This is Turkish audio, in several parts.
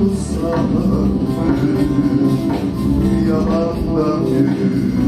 olsa Yalandan yürü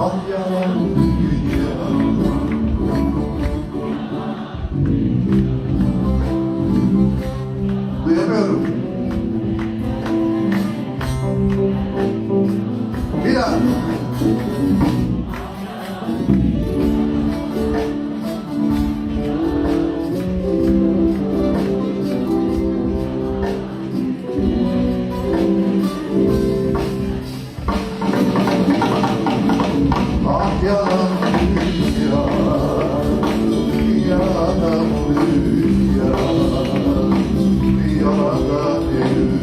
Mandia Thank you.